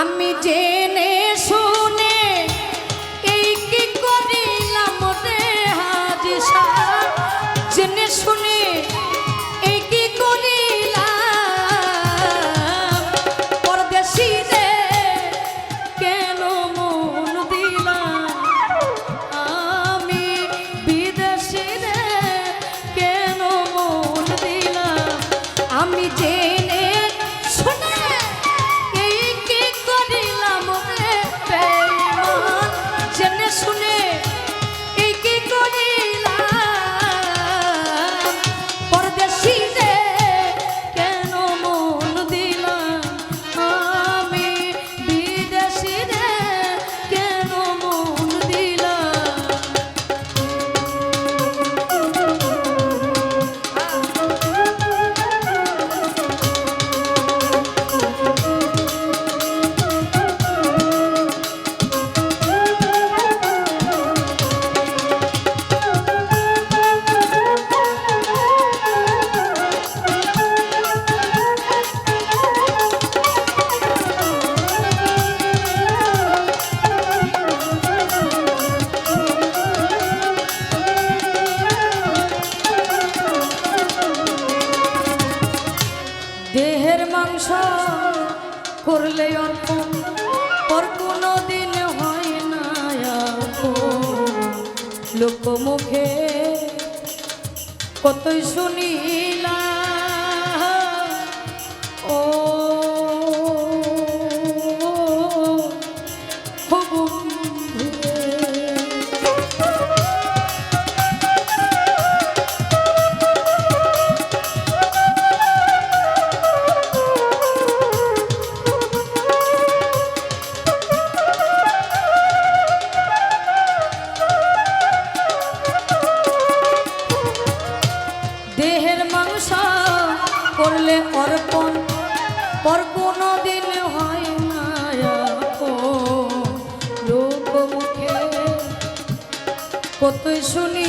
আমি যে করলে অল্প পর কোনো দিন হয় না লোক মুখে কতই শুনিলা করলে অর্পণ পর কোনো দিন হয় মায়া লোক মুখে কতই শুনি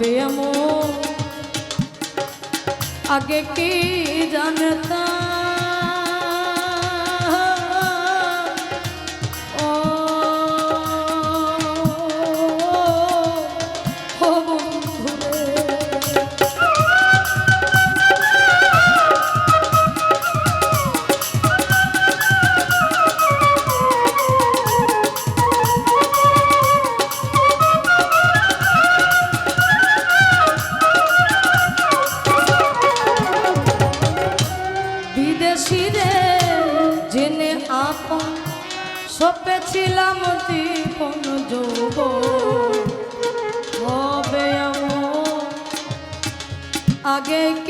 पे अमो आगे की जनता que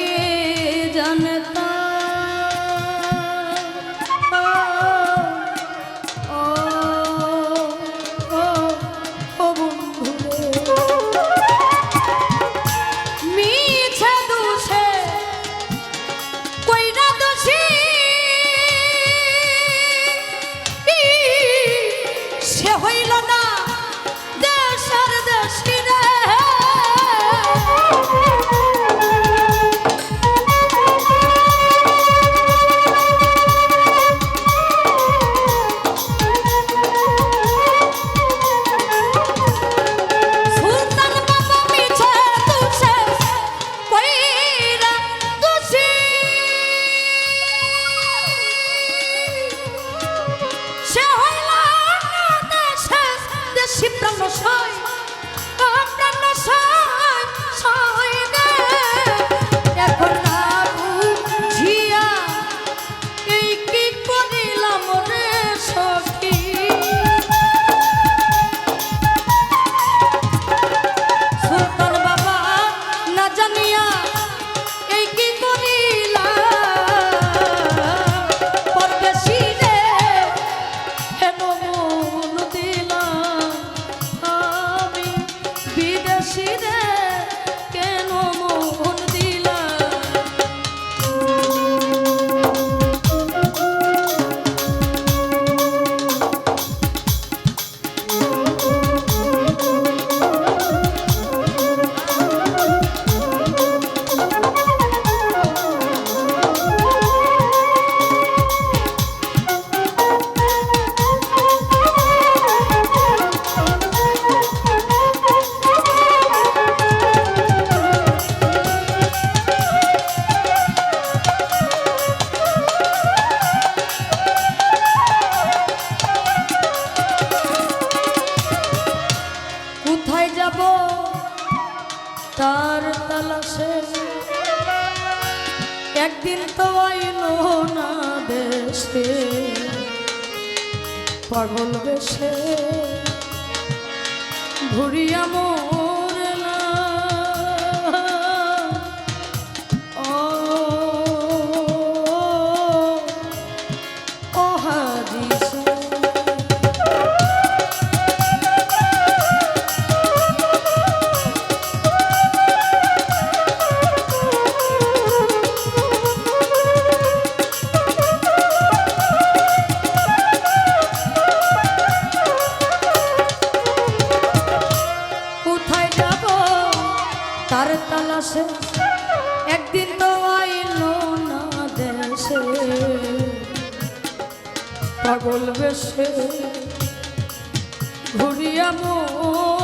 পাগল বেশে ঘুরিয়া মোরলা পাগল বেশে ঘুরিয়া মোর